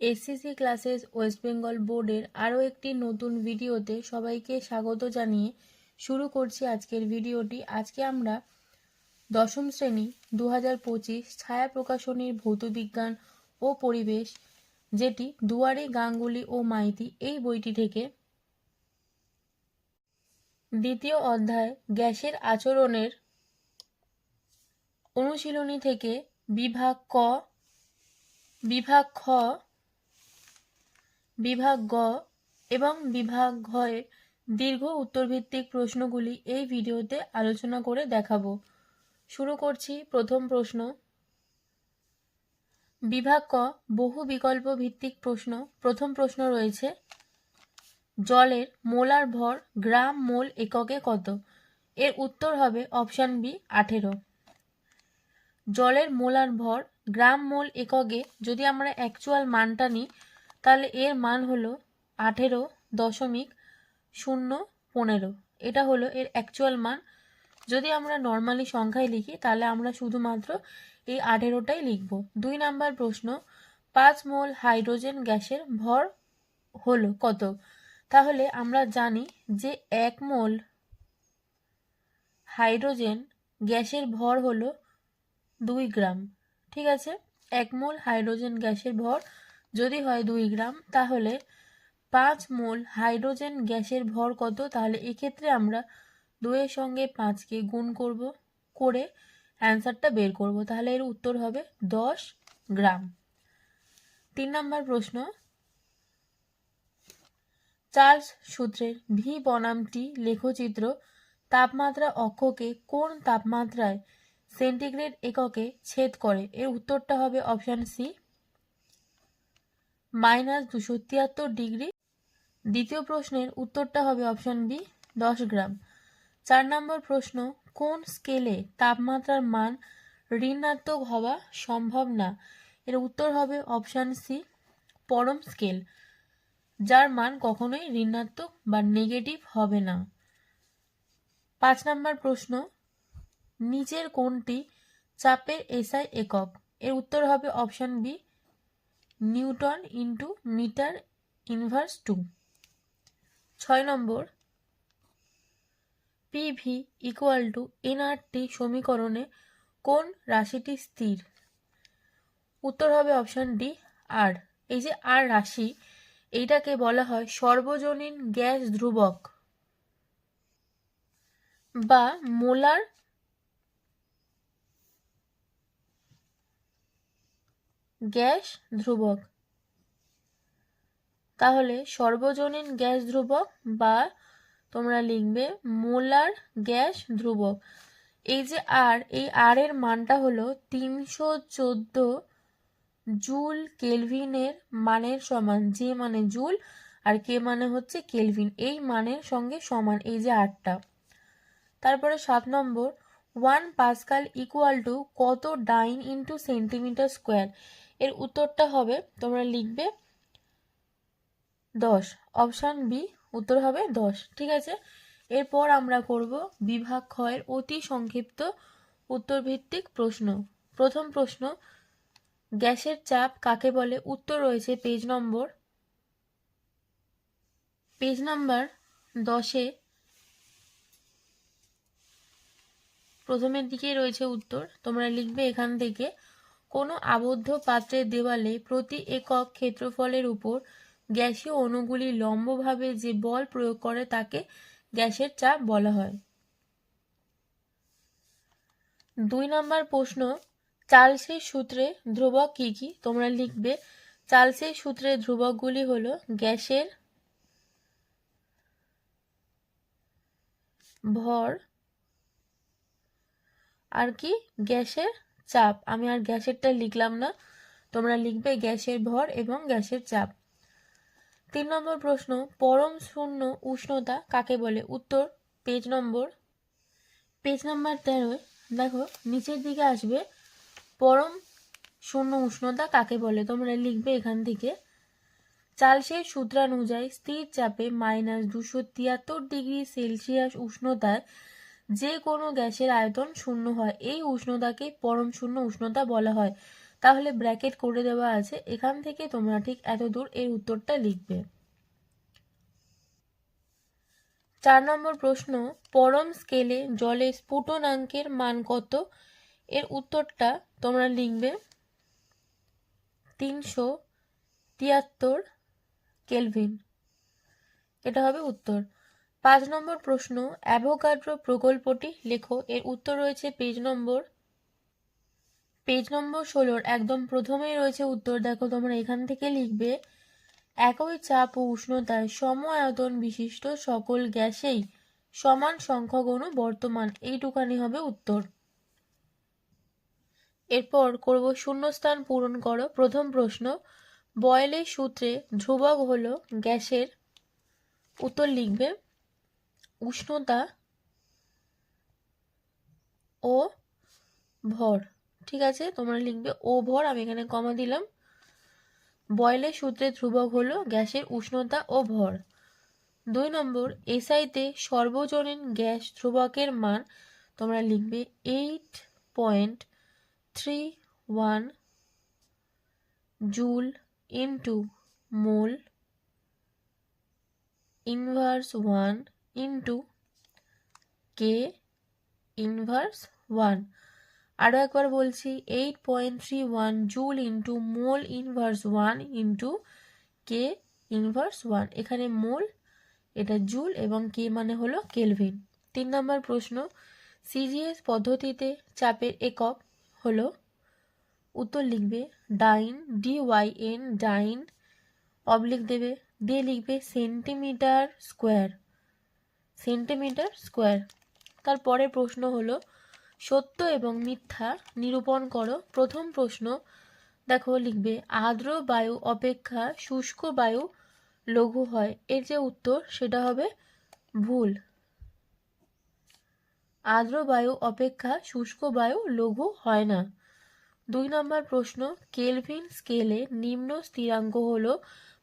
SCC classes West Bengal বোর্ডের আরও একটি নতুন ভিডিওতে সবাইকে স্বাগত জানিয়ে শুরু করছি আজকের ভিডিওটি। আজকে আমরা দশম শ্রেণি দু হাজার পঁচিশ ছায়া প্রকাশনীর ভৌতবিজ্ঞান ও পরিবেশ, যেটি দুয়ারে, গাঙ্গুলি ও মাইতি এই বইটি থেকে দ্বিতীয় অধ্যায় গ্যাসের আচরণের অনুশীলনী থেকে বিভাগ ক, বিভাগ খ বিভাগ গ এবং বিভাগ ঘয়ের দীর্ঘ উত্তরভিত্তিক প্রশ্নগুলি এই ভিডিওতে আলোচনা করে দেখাবো। শুরু করছি প্রথম প্রশ্ন। বিভাগ ক, বহু বিকল্প ভিত্তিক প্রশ্ন। প্রথম প্রশ্ন রয়েছে, জলের মোলার ভর গ্রাম মোল এককে কত? এর উত্তর হবে অপশান বি, আঠেরো। জলের মোলার ভর গ্রাম মোল এককে, যদি আমরা অ্যাকচুয়াল মানটা নিই তাহলে এর মান হলো আঠেরো দশমিক শূন্য পনেরো। এটা হলো এর অ্যাকচুয়াল মান। যদি আমরা নর্মালি সংখ্যায় লিখি, তাহলে আমরা শুধুমাত্র এই আঠেরোটাই লিখব। দুই নাম্বার প্রশ্ন, পাঁচ মোল হাইড্রোজেন গ্যাসের ভর হলো কত? তাহলে আমরা জানি যে এক মোল হাইড্রোজেন গ্যাসের ভর হলো দুই গ্রাম। ঠিক আছে? এক মোল হাইড্রোজেন গ্যাসের ভর যদি হয় দুই গ্রাম, তাহলে পাঁচ মোল হাইড্রোজেন গ্যাসের ভর কত? তাহলে এক্ষেত্রে আমরা দুয়ের সঙ্গে পাঁচকে গুণ করব, করে অ্যান্সারটা বের করব। তাহলে এর উত্তর হবে দশ গ্রাম। তিন নম্বর প্রশ্ন। চার্লস সূত্রের ভি বনামটি লেখচিত্র তাপমাত্রা অক্ষকে কোন তাপমাত্রায় সেন্টিগ্রেড এককে ছেদ করে? এর উত্তরটা হবে অপশান সি মাইনাস দুশো তিয়াত্তর ডিগ্রি। দ্বিতীয় প্রশ্নের উত্তরটা হবে অপশান বি, দশ গ্রাম। চার নম্বর প্রশ্ন, কোন স্কেলে তাপমাত্রার মান ঋণাত্মক হওয়া সম্ভব না? এর উত্তর হবে অপশান সি, পরম স্কেল যার মান কখনোই ঋণাত্মক বা নেগেটিভ হবে না। পাঁচ নম্বর প্রশ্ন, নিচের কোনটি চাপের এসআই একক? এর উত্তর হবে option B newton into metre inverse two. ছয় নম্বর। পিভি ইকুয়াল টু এনআরটি সমীকরণে কোন রাশিটি স্থির? উত্তর হবে অপশান ডি, আর। এই যে আর রাশি, এইটাকে বলা হয় সর্বজনীন গ্যাস ধ্রুবক বা মোলার গ্যাস ধ্রুবক। তাহলে সর্বজনীন গ্যাস ধ্রুবক বা তোমরা লিখবে মোলার গ্যাস ধ্রুবক। এই যে আর এই আর এর মানটা হলো তিনশো চোদ্দ জুল কেলভিনের মানের সমান। যে মানে জুল আর কে মানে হচ্ছে কেলভিন। এই মানের সঙ্গে সমান, এই যে আটটা তারপরে সাত নম্বর, ওয়ান পাসকাল ইকুয়াল টু কত ডাইন ইন্টু সেন্টিমিটার স্কোয়ার? এর উত্তরটা হবে, তোমরা লিখবে দশ। অপশান বি উত্তর হবে দশ, ঠিক আছে? এরপর আমরা করব বিভাগ ক্ষয়ের অতি সংক্ষিপ্ত উত্তরভিত্তিক প্রশ্ন। প্রথম প্রশ্ন, গ্যাসের চাপ কাকে বলে? উত্তর রয়েছে পেজ নম্বর। পেজ নাম্বার দশে প্রথমের দিকেই রয়েছে উত্তর, তোমরা লিখবে এখান থেকে কোনো আবদ্ধ পাত্রের দেওয়ালে প্রতি একক ক্ষেত্রফলের উপর গ্যাসীয় অণুগুলি লম্বভাবে যে বল প্রয়োগ করে তাকে গ্যাসের চাপ বলা হয়। দুই নম্বর প্রশ্ন, চার্লসের সূত্রে ধ্রুবক কি কি? তোমরা লিখবে, চার্লসের সূত্রের ধ্রুবকগুলি হলো গ্যাসের ভর আর কি? গ্যাসের চাপ। আমি আর গ্যাসেরটা লিখলাম না। তোমরা লিখবে গ্যাসের ভর এবং গ্যাসের চাপ। তিন নম্বর প্রশ্ন, পরম শূন্য উষ্ণতা কাকে বলে? উত্তর, পেজ নম্বর। পেজ নম্বর তেরোয় দেখো, নিচের দিকে আসবে, পরম শূন্য উষ্ণতা কাকে বলে? তোমরা লিখবে এখান থেকে, চার্লসের সূত্রানুযায়ী স্থির চাপে মাইনাস দুশো তিয়াত্তর ডিগ্রি সেলসিয়াস উষ্ণতায় যে কোনো গ্যাসের আয়তন শূন্য হয়। এই উষ্ণতাকে পরম শূন্য উষ্ণতা বলা হয়। তাহলে ব্র্যাকেট করে দেওয়া আছে। এখান থেকে তোমরা ঠিক এত দূর এর উত্তরটা লিখবে। চার নম্বর প্রশ্ন, পরম স্কেলে জলে স্ফুটনাঙ্কের মান কত? এর উত্তরটা তোমরা লিখবে তিনশো তিয়াত্তর কেলভিন। এটা হবে উত্তর। পাঁচ নম্বর প্রশ্ন, অ্যাভোগাড্রো প্রকল্পটি, লেখো, এর উত্তর রয়েছে পেজ নম্বর পেজ নম্বর ষোলোর, একদম প্রথমেই রয়েছে উত্তর, দেখো তোমরা এখান থেকে লিখবে, একই চাপ ও উষ্ণতায় সম আয়তন বিশিষ্ট সকল গ্যাসেই সমান সংখ্যক অণু বর্তমান, এইটুকানি হবে উত্তর। এরপর করব শূন্যস্থান পূরণ করো, প্রথম প্রশ্ন, বয়েলের সূত্রে ধ্রুবক হলো গ্যাসের, উত্তর লিখবে উষ্ণতা ও ভর। ঠিক আছে, তোমরা লিখবে ও ভর, আমি এখানে কমা দিলাম। বয়েলের সূত্রে ধ্রুবক হলো গ্যাসের উষ্ণতা ও ভর। দুই নম্বর এসআইতে সর্বজনীন গ্যাস ধ্রুবকের মান তোমরা লিখবে eight point three one joule into mole inverse one into K inverse one আরও একবার বলছি eight point three one joule into mole inverse one into K inverse one এখানে মোল এটা জুল এবং কে মানে হলো কেলভিন তিন নম্বর প্রশ্ন সিজিএস পদ্ধতিতে চাপের একক হলো, উত্তর লিখবে dyne D Y N dyne oblique দেবে, দিয়ে লিখবে সেন্টিমিটার স্কোয়ার সেন্টিমিটার স্কোয়ার। তারপরে প্রশ্ন হলো, সত্য এবং মিথ্যা নিরূপণ করো। প্রথম প্রশ্ন, দেখো, লিখবে, আর্দ্র বায়ু অপেক্ষা শুষ্ক বায়ু লঘু হয়। এর যে উত্তর, সেটা হবে ভুল। আর্দ্র বায়ু অপেক্ষা শুষ্ক বায়ু লঘু হয় না। দুই নম্বর প্রশ্ন, কেলভিন স্কেলে নিম্ন স্থিরাঙ্ক হলো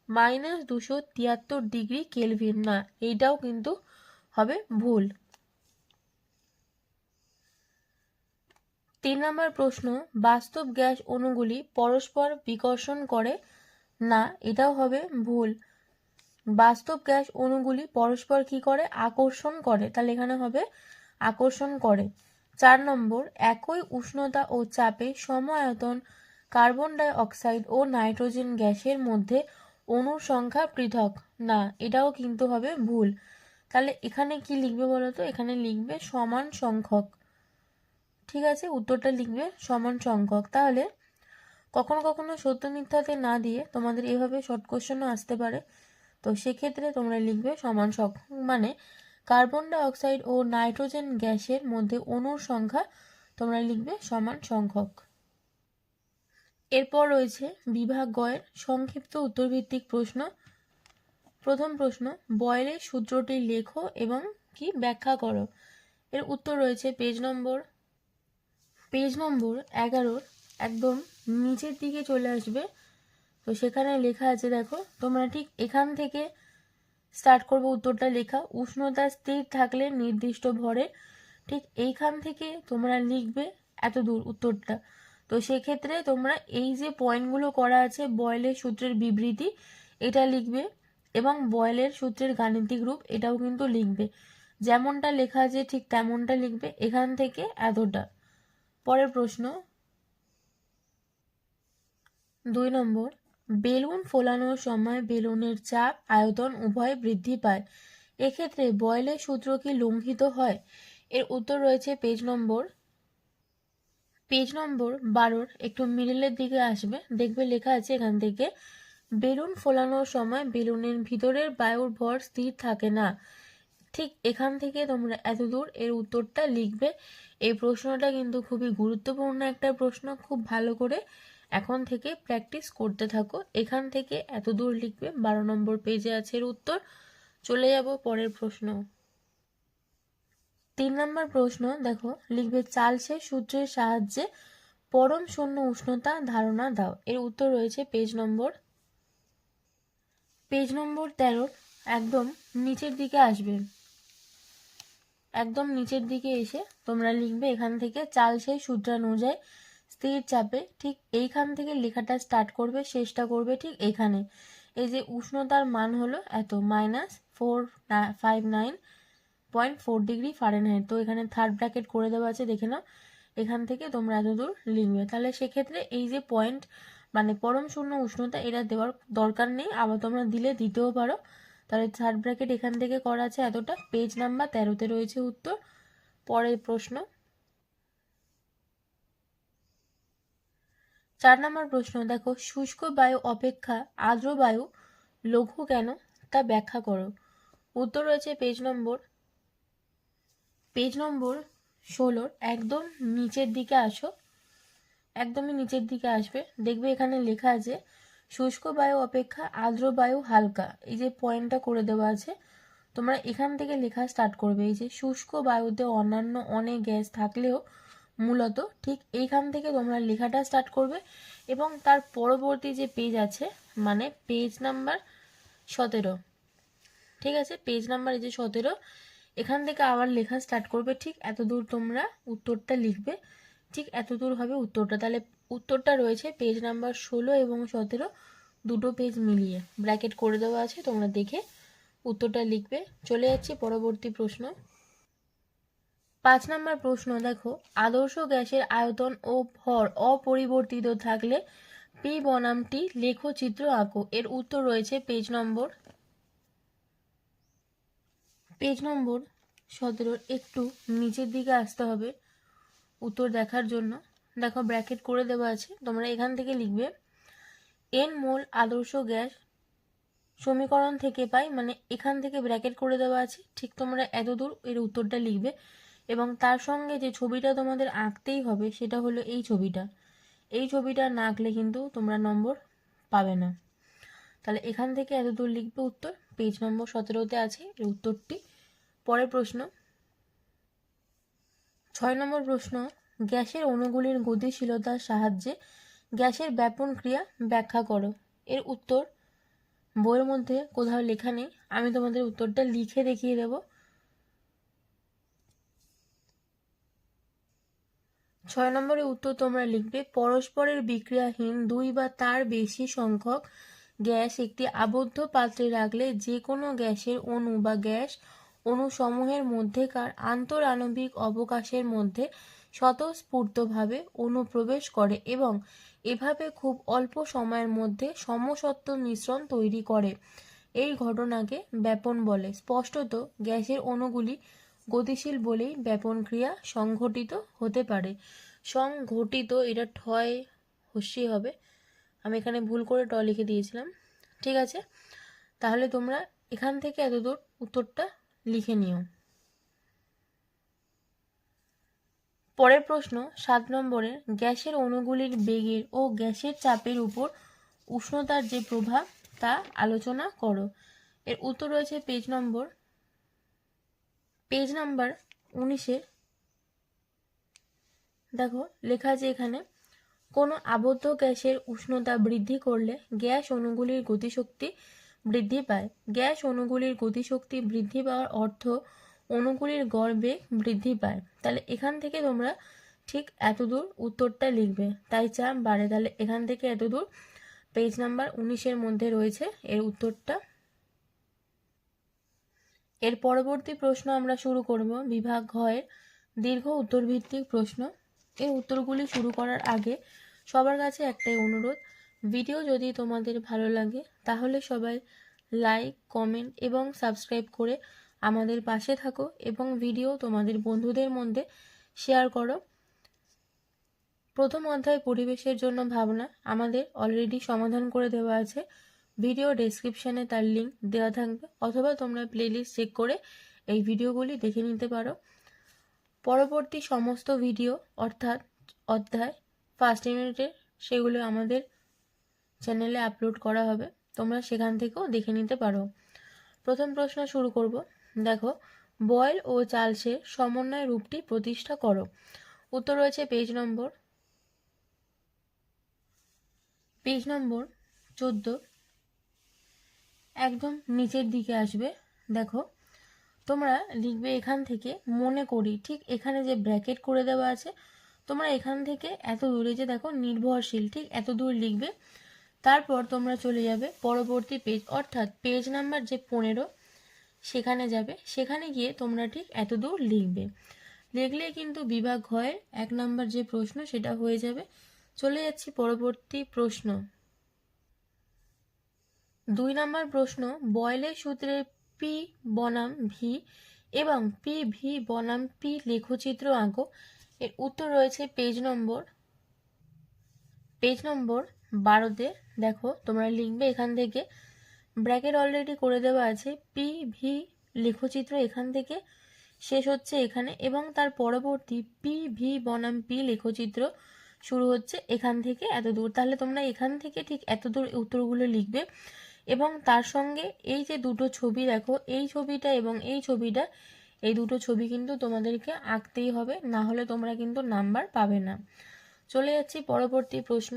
মাইনাস দুশো তিয়াত্তর ডিগ্রি কেলভিন। না, এইটাও কিন্তু ভুল। তিন নম্বর প্রশ্ন, বাস্তব গ্যাস অণুগুলি পরস্পর বিকর্ষণ করে? না, এটাও হবে ভুল। বাস্তব গ্যাস অণুগুলি পরস্পর কি করে? আকর্ষণ করে। তাহলে এখানে হবে আকর্ষণ করে। চার নম্বর, একই উষ্ণতা ও চাপে সম আয়তন কার্বন ডাই অক্সাইড ও নাইট্রোজেন গ্যাসের মধ্যে অণুর সংখ্যা পৃথক। না, এটাও কিন্তু হবে ভুল। তাহলে এখানে কি লিখবে বলো তো এখানে লিখবে সমান সংখ্যক। ঠিক আছে? উত্তরটা লিখবে সমান সংখ্যক। তাহলে কখনো কখনো সত্য মিথ্যাতে না দিয়ে তোমাদের এভাবে শর্ট কোশ্চেনও আসতে পারে। তো সেক্ষেত্রে তোমরা লিখবে সমান সংখ্যক। মানে কার্বন ডাই অক্সাইড ও নাইট্রোজেন গ্যাসের মধ্যে অণুর সংখ্যা তোমরা লিখবে সমান সংখ্যক। এরপর রয়েছে বিভাগ গয়ের সংক্ষিপ্ত উত্তরভিত্তিক প্রশ্ন। প্রথম প্রশ্ন বয়েলের সূত্রটি লেখো এবং কি ব্যাখ্যা করো। এর উত্তর রয়েছে পেজ নম্বর পেজ নম্বর এগারোর একদম নিচের দিকে চলে আসবে। তো সেখানে লেখা আছে, দেখো, তোমরা ঠিক এখান থেকে স্টার্ট করব উত্তরটা লেখা। উষ্ণতা স্থির থাকলে নির্দিষ্ট ভরে ঠিক এইখান থেকে তোমরা লিখবে এত দূর উত্তরটা। তো সেক্ষেত্রে তোমরা এই যে পয়েন্টগুলো করা আছে বয়েলের সূত্রের বিবৃতি, এটা লিখবে। এবং বয়েলের সূত্রের গাণিতিক রূপ এটাও কিন্তু লিখবে। যেমনটা লেখা আছে ঠিক তেমনটা লিখবে এখান থেকে এতটা। পরের প্রশ্ন। দুই নম্বর, বেলুন ফোলানোর সময় বেলুনের চাপ, আয়তন উভয় বৃদ্ধি পায়। এক্ষেত্রে বয়েলের সূত্র কি লঙ্ঘিত হয়? এর উত্তর রয়েছে পেজ নম্বর। পেজ নম্বর বারোর একটু মিডিলের দিকে আসবে, দেখবে লেখা আছে এখান থেকে। বেলুন ফোলানোর সময় বেলুনের ভিতরের বায়ুর ভর স্থির থাকে না। ঠিক এখান থেকে তোমরা এতদূর এর উত্তরটা লিখবে। এই প্রশ্নটা কিন্তু খুবই গুরুত্বপূর্ণ একটা প্রশ্ন। খুব ভালো করে এখন থেকে প্র্যাকটিস করতে থাকো। এখান থেকে এত দূর লিখবে। বারো নম্বর পেজে আছে এর উত্তর। চলে যাব পরের প্রশ্ন। তিন নম্বর প্রশ্ন, দেখো, লিখবে চালসে সূত্রের সাহায্যে পরম শূন্য উষ্ণতা ধারণা দাও। এর উত্তর রয়েছে পেজ নম্বর পেজ নম্বর তেরো একদম নিচের দিকে আসবে। একদম নিচের দিকে এসে তোমরা লিখবে এখান থেকে চালসে সূত্রানুযায়ী স্থির চাপে ঠিক এইখান থেকে লেখাটা স্টার্ট করবে, শেষটা করবে ঠিক এইখানে এই যে উষ্ণতার মান হলো এত minus four five nine point four degree Fahrenheit তো এখানে থার্ড ব্র্যাকেট করে দেওয়া আছে, দেখে নাও। এখান থেকে তোমরা এত দূর লিখবে। তাহলে সেক্ষেত্রে এই যে পয়েন্ট মানে পরম শূন্য উষ্ণতা এটা দেওয়ার দরকার নেই। আবার তোমরা দিলে দিতেও পারো। তাহলে থার্ড ব্র্যাকেট এখান থেকে করা আছে এতটা। পেজ নাম্বার তেরোতে রয়েছে উত্তর। পরের প্রশ্ন। চার নম্বর প্রশ্ন, দেখো, শুষ্ক বায়ু অপেক্ষা আর্দ্র বায়ু লঘু কেন? তা ব্যাখ্যা করো। উত্তর রয়েছে পেজ নম্বর পেজ নম্বর ষোলোর একদম নিচের দিকে আসো। একদমই নিচের দিকে আসবে। দেখবে এখানে লেখা আছে, শুষ্ক বায়ু অপেক্ষা আর্দ্র বায়ু হালকা। এই যে পয়েন্টটা করে দেওয়া আছে, তোমরা এখান থেকে লেখা স্টার্ট করবে। এই যে শুষ্ক বায়ুতে অন্যান্য অনেক গ্যাস থাকলেও মূলত ঠিক এইখান থেকে তোমরা লেখাটা স্টার্ট করবে এবং তার পরবর্তী যে পেজ আছে মানে পেজ নাম্বার সতেরো। ঠিক আছে? পেজ নাম্বার এই যে সতেরো, এখান থেকে আবার লেখা স্টার্ট করবে। ঠিক এত দূর তোমরা উত্তরটা লিখবে। ঠিক এত দূর হবে উত্তরটা। তাহলে উত্তরটা রয়েছে পেজ নাম্বার ষোলো এবং সতেরো, দুটো পেজ মিলিয়ে ব্র্যাকেট করে দেওয়া আছে, তোমরা দেখে উত্তরটা লিখবে। চলে যাচ্ছি পরবর্তী প্রশ্ন। পাঁচ নম্বর প্রশ্ন, দেখো, আদর্শ গ্যাসের আয়তন ও ভর অপরিবর্তিত থাকলে পি বনামটি লেখো চিত্র আঁকো। এর উত্তর রয়েছে পেজ নম্বর পেজ নম্বর সতেরোর একটু নিচের দিকে আসতে হবে। উত্তর দেখার জন্য। দেখো ব্র্যাকেট করে দেওয়া আছে। তোমরা এখান থেকে লিখবে এন মোল আদর্শ গ্যাস সমীকরণ থেকে পাই। মানে এখান থেকে ব্র্যাকেট করে দেওয়া আছে। ঠিক তোমরা এতদূর এর উত্তরটা লিখবে। এবং তার সঙ্গে যে ছবিটা তোমাদের আঁকতেই হবে, সেটা হলো এই ছবিটা। এই ছবিটা না আঁকলে কিন্তু তোমরা নম্বর পাবে না। তাহলে এখান থেকে এতদূর লিখবে উত্তর। পেজ নম্বর সতেরোতে আছে এর উত্তরটি। পরের প্রশ্ন ছয় নম্বর প্রশ্ন, গ্যাসের অণুগুলির গতিশীলতার সাহায্যে গ্যাসের ব্যাপন ক্রিয়া ব্যাখ্যা করো। এর উত্তর বইয়ের মধ্যে কোথাও লেখা নেই। আমি তোমাদের উত্তরটা লিখে দেখিয়ে দেব। ছয় নম্বরের উত্তর তোমরা লিখবে, পরস্পরের বিক্রিয়াহীন দুই বা তার বেশি সংখ্যক গ্যাস একটি আবদ্ধ পাত্রে রাখলে যে কোনো গ্যাসের অণু বা গ্যাস অণুসমূহের মধ্যেকার আন্তরাণবিক অবকাশের মধ্যে স্বতঃস্ফূর্তভাবে অনুপ্রবেশ করে এবং এভাবে খুব অল্প সময়ের মধ্যে সমসত্ব মিশ্রণ তৈরি করে। এই ঘটনাকে ব্যাপন বলে। স্পষ্টত, গ্যাসের অণুগুলি গতিশীল বলেই ব্যাপন ক্রিয়া সংঘটিত হতে পারে। সংঘটিত, এটা ঠয় হস্যি হবে। আমি এখানে ভুল করে ট লিখে দিয়েছিলাম। ঠিক আছে? তাহলে তোমরা এখান থেকে এতদূর উত্তরটা লিখে নিও। পরের প্রশ্ন, সাত নম্বরের গ্যাসের অণুগুলির বেগের ও গ্যাসের চাপের উপর উষ্ণতার যে প্রভাব, তা আলোচনা করো। এর উত্তর রয়েছে পেজ নম্বর। পেজ নাম্বার উনিশের, দেখো, লেখা আছে এখানে, কোনো আবদ্ধ গ্যাসের উষ্ণতা বৃদ্ধি করলে গ্যাস অণুগুলির গতিশক্তি বৃদ্ধি পায়। গ্যাস অণুগুলির গতিশক্তি বৃদ্ধি পাওয়ার অর্থ অণুগুলির গড় বেগ বৃদ্ধি পায়। তাহলে এখান থেকে তোমরা ঠিক এতদূর উত্তরটা লিখবে। তাই চাপ বাড়ে। তাহলে এখান থেকে এতদূর পেজ নাম্বার উনিশের মধ্যে রয়েছে এর উত্তরটা। এর পরবর্তী প্রশ্ন আমরা শুরু করব বিভাগ ঘয়ের দীর্ঘ উত্তরভিত্তিক প্রশ্ন। এর উত্তরগুলি শুরু করার আগে সবার কাছে একটাই অনুরোধ ভিডিও যদি তোমাদের ভালো লাগে, তাহলে সবাই লাইক কমেন্ট এবং সাবস্ক্রাইব করে আমাদের পাশে থাকো এবং ভিডিও তোমাদের বন্ধুদের মধ্যে শেয়ার করো। প্রথম অধ্যায় পরিবেশের জন্য ভাবনা আমাদের অলরেডি সমাধান করে দেওয়া আছে। ভিডিও ডেসক্রিপশানে তার লিঙ্ক দেওয়া থাকবে অথবা তোমরা প্লেলিস্ট চেক করে এই ভিডিওগুলি দেখে নিতে পারো। পরবর্তী সমস্ত ভিডিও অর্থাৎ অধ্যায় ফার্স্ট ইউনিটের সেগুলো আমাদের চ্যানেলে আপলোড করা হবে। তোমরা সেখান থেকেও দেখে নিতে পারো। প্রথম প্রশ্ন শুরু করব। দেখো, বয়েল ও চার্লসের সমন্বয় রূপটি প্রতিষ্ঠা করো। উত্তর রয়েছে পেজ নম্বর। পেজ নম্বর চোদ্দ। একদম নিচের দিকে আসবে। দেখো, তোমরা লিখবে এখান থেকে মনে করি, ঠিক এখানে যে ব্র্যাকেট করে দেওয়া আছে, তোমরা এখান থেকে এত দূরে যে দেখো নির্ভরশীল, ঠিক এত দূর লিখবে তারপর তোমরা চলে যাবে পরবর্তী পেজ অর্থাৎ পেজ নাম্বার যে পনেরো, সেখানে যাবে। সেখানে গিয়ে তোমরা ঠিক এতদূর লিখবে। লিখলে কিন্তু বিভাগ হয়, এক নাম্বার যে প্রশ্ন সেটা হয়ে যাবে। চলে যাচ্ছি পরবর্তী প্রশ্ন। দুই নম্বর প্রশ্ন বয়লের সূত্রে পি বনাম ভি এবং পি ভি বনাম পি লেখচিত্র আঁকো। এর উত্তর রয়েছে পেজ নম্বর পেজ নম্বর বারোতে, দেখো, তোমরা লিখবে এখান থেকে ব্র্যাকেট অলরেডি করে দেওয়া আছে পি ভি লেখচিত্র এখান থেকে শেষ হচ্ছে এখানে, এবং তার পরবর্তী পি ভি বনাম পি লেখচিত্র শুরু হচ্ছে এখান থেকে এত দূর তাহলে তোমরা এখান থেকে ঠিক এত দূর উত্তরগুলো লিখবে, এবং তার সঙ্গে এই যে দুটো ছবি, দেখো, এই ছবিটা এবং এই ছবিটা, এই দুটো ছবি কিন্তু তোমাদেরকে আঁকতেই হবে, না হলে তোমরা কিন্তু নাম্বার পাবে না। চলে যাচ্ছি পরবর্তী প্রশ্ন।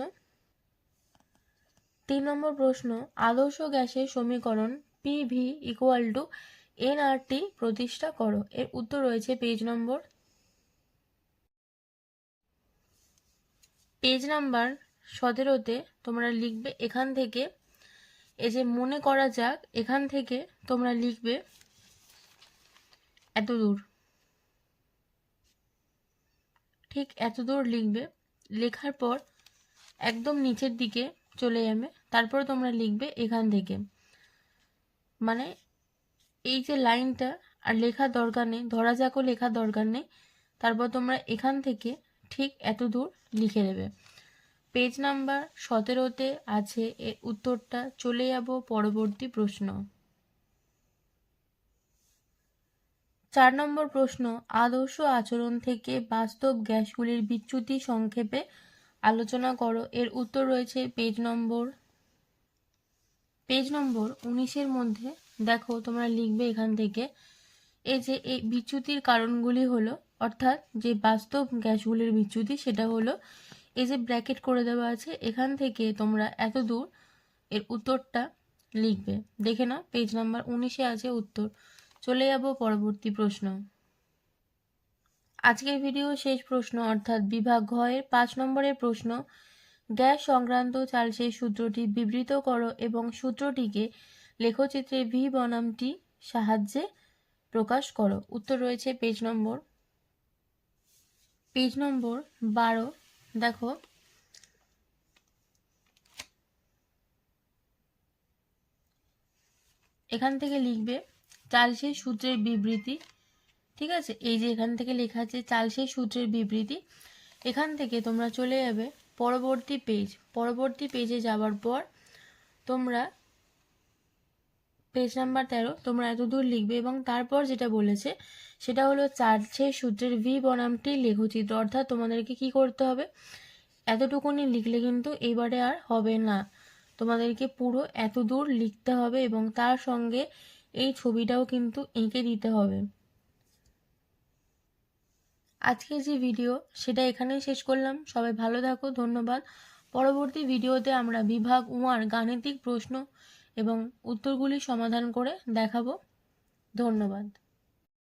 তিন নম্বর প্রশ্ন, আদর্শ গ্যাসের সমীকরণ P V equal to NRT প্রতিষ্ঠা করো। এর উত্তর রয়েছে পেজ নম্বর পেজ নাম্বার সতেরোতে তোমরা লিখবে এখান থেকে, এই যে মনে করা যাক, এখান থেকে তোমরা লিখবে এত দূর ঠিক এত দূর লিখবে, লেখার পর একদম নিচের দিকে চলে যাবে। তারপর তোমরা লিখবে এখান থেকে। মানে এই যে লাইনটা, আর লেখার দরকার নেই, ধরা যাকও লেখার দরকার নেই, তারপর তোমরা এখান থেকে ঠিক এত দূর লিখে দেবে পেজ নাম্বার সতেরোতে আছে এর উত্তরটা। চলে যাব পরবর্তী প্রশ্ন। চার নম্বর প্রশ্ন, আদর্শ আচরণ থেকে বাস্তব গ্যাসগুলির বিচ্যুতি সংক্ষেপে আলোচনা করো। এর উত্তর রয়েছে পেজ নম্বর পেজ নম্বর উনিশের মধ্যে। দেখো, তোমরা লিখবে এখান থেকে। এই যে, এই বিচ্যুতির কারণগুলি হলো, অর্থাৎ যে বাস্তব গ্যাসগুলির বিচ্যুতি, সেটা হলো, এই যে ব্র্যাকেট করে দেওয়া আছে, এখান থেকে তোমরা এত দূর এর উত্তরটা লিখবে। দেখে নাও পেজ নাম্বার উনিশে আছে উত্তর। চলে যাব পরবর্তী প্রশ্ন। আজকের ভিডিও শেষ প্রশ্ন অর্থাৎ বিভাগ ঘয়ের পাঁচ নম্বরের প্রশ্ন, গ্যাস সংক্রান্ত চালসের সূত্রটি বিবৃত করো এবং সূত্রটিকে লেখচিত্রে ভি বনামটি সাহায্যে প্রকাশ করো। উত্তর রয়েছে পেজ নম্বর। পেজ নম্বর বারো, দেখো। এখান থেকে লিখবে চালসের সূত্রের বিবৃতি ঠিক আছে? এই যে এখান থেকে লেখা আছে চালসের সূত্রের বিবৃতি। এখান থেকে তোমরা চলে যাবে পরবর্তী পেজ পরবর্তী পেজে যাওয়ার পর তোমরা পেজ নাম্বার তেরো তোমরা এত দূর লিখবে এবং তারপর যেটা বলেছে, সেটা হলো চার্চের সূত্রের ভি বনামটি লেখচিত্র। অর্থাৎ তোমাদেরকে কি করতে হবে? এতটুকুনি লিখলে কিন্তু এবারে আর হবে না। তোমাদেরকে পুরো এত দূর লিখতে হবে এবং তার সঙ্গে এই ছবিটাও কিন্তু এঁকে দিতে হবে। আজকে যে ভিডিও সেটা এখানেই শেষ করলাম। সবাই ভালো থাকো, ধন্যবাদ। পরবর্তী ভিডিওতে আমরা বিভাগ ওয়ার গাণিতিক প্রশ্ন এবং উত্তরগুলি সমাধান করে দেখাবো। ধন্যবাদ।